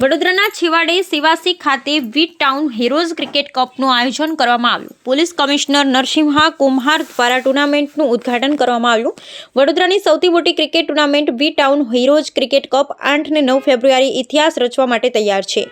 વડોદરાના છેવાડે સેવાસી ખાતે વીટ ટાઉન હીરોઝ ક્રિકેટ કપનું આયોજન કરવામાં આવ્યું. પોલીસ કમિશનર નરસિંહા કુમહાર દ્વારા ટુર્નામેન્ટનું ઉદ્ઘાટન કરવામાં આવ્યું. વડોદરાની સૌથી મોટી cricket tournament V Town Heroes cricket cup આઠ ને નવ ફેબ્રુઆરી ઇતિહાસ રચવા માટે તૈયાર છે.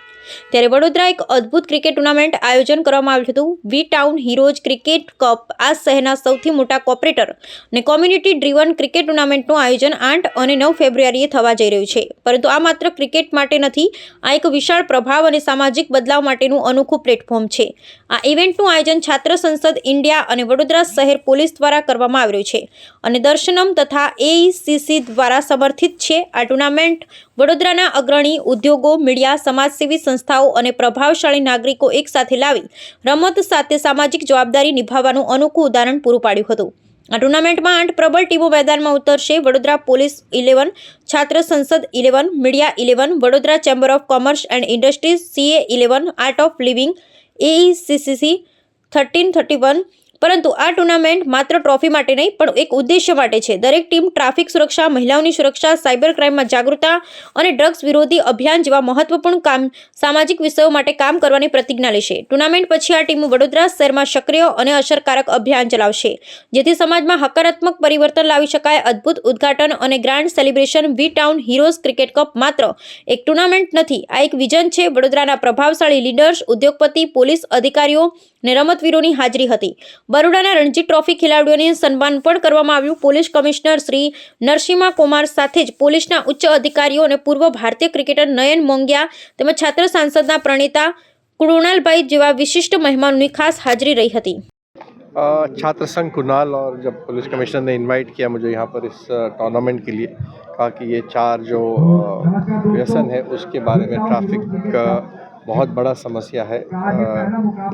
ત્યારે વડોદરા એક અદ્ભુત ક્રિકેટ ટુર્નામેન્ટ આયોજન કરવામાં આવ્યું હતું. V town heroes cricket cup આ શહેરના સૌથી મોટા કોર્પોરેટર અને કોમ્યુનિટી ડ્રીવન ક્રિકેટ ટુર્નામેન્ટનું આયોજન આઠ અને નવ ફેબ્રુઆરીએ થવા જઈ રહ્યું છે. પરંતુ આ માત્ર ક્રિકેટ માટે નથી આ એક વિશાળ પ્રભાવ અને સામાજિક બદલાવ માટેનું અનોખું પ્લેટફોર્મ છે. આ ઇવેન્ટનું આયોજન છાત્ર સંસદ ઇન્ડિયા અને વડોદરા શહેર પોલીસ દ્વારા કરવામાં આવ્યું છે અને દર્શનમ તથા એઈસીસી દ્વારા સમર્થિત છે. આ ટુર્નામેન્ટ વડોદરાના અગ્રણી ઉદ્યોગો, મીડિયા, સમાજસેવી સંસ્થાઓ અને પ્રભાવશાળી નાગરિકો એકસાથે લાવી રમત સાથે સામાજિક જવાબદારી નિભાવવાનું અનોખું ઉદાહરણ પૂરું પાડ્યું હતું. આ ટુર્નામેન્ટમાં આઠ પ્રબળ ટીમો મેદાનમાં ઉતરશે. વડોદરા પોલીસ ઇલેવન, છાત્ર સંસદ eleven, media eleven, Vadodara chamber of commerce and industries CA eleven, art of living AECCC thirteen thirty one પરંતુ આ ટુર્નામેન્ટ માત્ર ટ્રોફી માટે નહીં, પણ એક ઉદ્દેશ્ય માટે છે. દરેક ટીમ ટ્રાફિક સુરક્ષા, મહિલાઓની સુરક્ષા, સાયબર ક્રાઇમમાં જાગૃતતા અને ડ્રગ્સ વિરોધી અભિયાન જેવા મહત્વપૂર્ણ કામ, સામાજિક વિષયો માટે કામ કરવાની પ્રતિજ્ઞા લેશે. ટુર્નામેન્ટ પછી આ ટીમ વડોદરા શહેરમાં સક્રિય અને અસરકારક અભિયાન ચલાવશે, જેથી સમાજમાં હકારાત્મક પરિવર્તન લાવી શકાય. અદ્ભુત ઉદ્ઘાટન અને grand celebration, V town heroes cricket cup માત્ર એક ટુર્નામેન્ટ નથી, આ એક વિઝન છે. વડોદરાના પ્રભાવશાળી લીડર્સ, ઉદ્યોગપતિ, પોલીસ અધિકારીઓ અને રમતવીરોની હાજરી હતી બરોડાના રણજી ટ્રોફી ખેલાડીઓને સન્માન પણ કરવામાં આવ્યું પોલીસ કમિશનર શ્રી નરસિંહા કુમાર સાથે જ પોલીસના ઉચ્ચ અધિકારીઓ અને પૂર્વ ભારતીય ક્રિકેટર નયન મોંગિયા તેમજ છાત્ર સાંસદના પ્રણેતા કૃણાલભાઈ જેવા વિશિષ્ટ મહેમાનોની ખાસ હાજરી રહી હતી अ, छात्र संघ कुणाल और जब पुलिस कमिश्नर ने इनवाइट किया मुझे यहाँ पर इस टूर्नामेंट के लिए कहा कि ये चार जो अ, व्यसन है उसके बारे में ट्रैफिक का बहुत बड़ा समस्या है।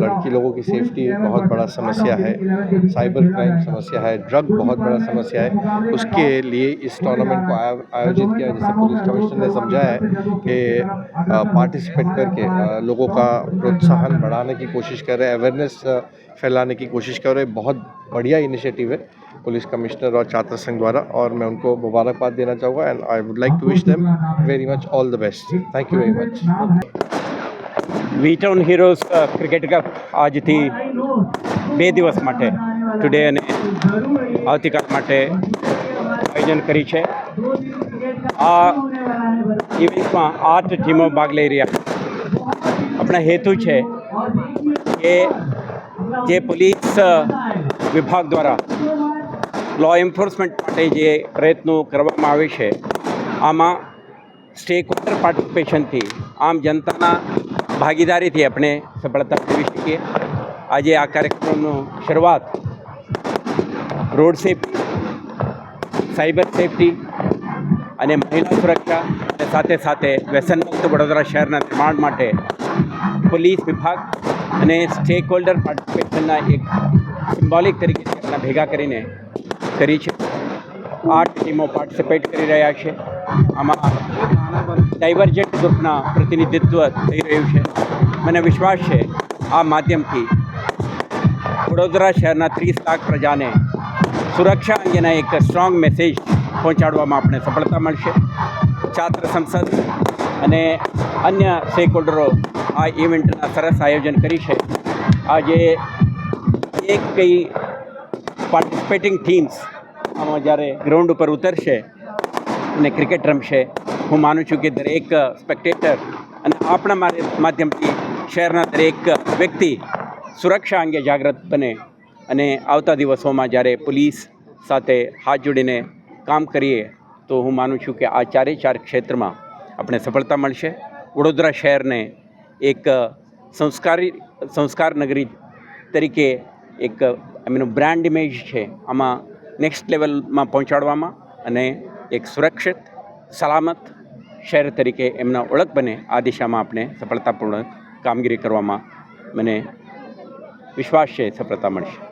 लड़की लोगों की सेफ्टी बहुत बड़ा समस्या है। साइबर क्राइम समस्या है। ड्रग बहुत बड़ा समस्या है। उसके लिए इस टूर्नामेंट को आयो- आयोजित किया जैसे पुलिस कमिश्नर ने समझाया है कि पार्टिसिपेट करके लोगों का प्रोत्साहन बढ़ाने की कोशिश कर रहे हैं अवेयरनेस फैलाने की कोशिश कर रहे हैं। बहुत बढ़िया इनिशिएटिव है पुलिस कमिश्नर और छात्र संघ द्वारा और मैं उनको मुबारकबाद देना चाहूँगा and I would like to wish them very much all the best thank you very much V town heroes cricket cup આજથી બે દિવસ માટે ટુડે અને આવતીકાલ માટે આયોજન કરી છે. આ ઇવેન્ટમાં આઠ ટીમો ભાગ લઈ રહ્યા આપણા હેતુ છે કે જે પોલીસ વિભાગ દ્વારા લો એન્ફોર્સમેન્ટ માટે જે પ્રયત્નો કરવામાં આવે છે, આમાં સ્ટેક હોલ્ડર પાર્ટિસિપેશનથી આમ જનતાના ભાગીદારીથી આપણે સફળતા મેળવી શકીએ. આજે આ કાર્યક્રમનો શરૂઆત રોડ સેફટી, સાયબર સેફટી અને મહિલા સુરક્ષા અને સાથે સાથે વ્યસનમુક્ત વડોદરા શહેરના નિર્માણ માટે પોલીસ વિભાગ અને સ્ટેક હોલ્ડર પાર્ટિસિપેશનના એક સિમ્બોલિક તરીકે ભેગા કરીને કરી છે. આઠ ટીમો પાર્ટિસિપેટ કરી રહ્યા છે. આમાં ડાયવર્જન્ટ ગ્રુપના પ્રતિનિધિત્વ થઈ રહ્યું છે. મને વિશ્વાસ છે આ માધ્યમથી વડોદરા શહેરના ત્રીસ લાખ પ્રજાને સુરક્ષા અંગેના એક સ્ટ્રોંગ મેસેજ પહોંચાડવામાં આપણે સફળતા મળશે. છાત્ર સંસદ અને અન્ય સ્ટેક હોલ્ડરો આ ઇવેન્ટના સરસ આયોજન કરી છે. આજે એક કઈ પાર્ટિસિપેટિંગ ટીમ્સ આમાં જ્યારે ગ્રાઉન્ડ ઉપર ઉતરશે અને ક્રિકેટ રમશે હું માનું છું કે દરેક સ્પેક્ટેટર અને આપણા માધ્યમથી શહેરના દરેક વ્યક્તિ સુરક્ષા અંગે જાગૃત બને અને આવતા દિવસોમાં જ્યારે પોલીસ સાથે હાથ જોડીને કામ કરીએ, તો હું માનું છું કે આ ચારે ચાર ક્ષેત્રમાં આપણે સફળતા મળશે. વડોદરા શહેરને એક સંસ્કારી, સંસ્કાર નગરી તરીકે એક એમનું બ્રાન્ડ ઇમેજ છે આમાં નેક્સ્ટ લેવલમાં પહોંચાડવામાં અને એક સુરક્ષિત, સલામત શહેર તરીકે એમના ઓળખ બને, આ દિશામાં આપણે સફળતાપૂર્વક કામગીરી કરવામાં મને વિશ્વાસ છે, સફળતા મળશે.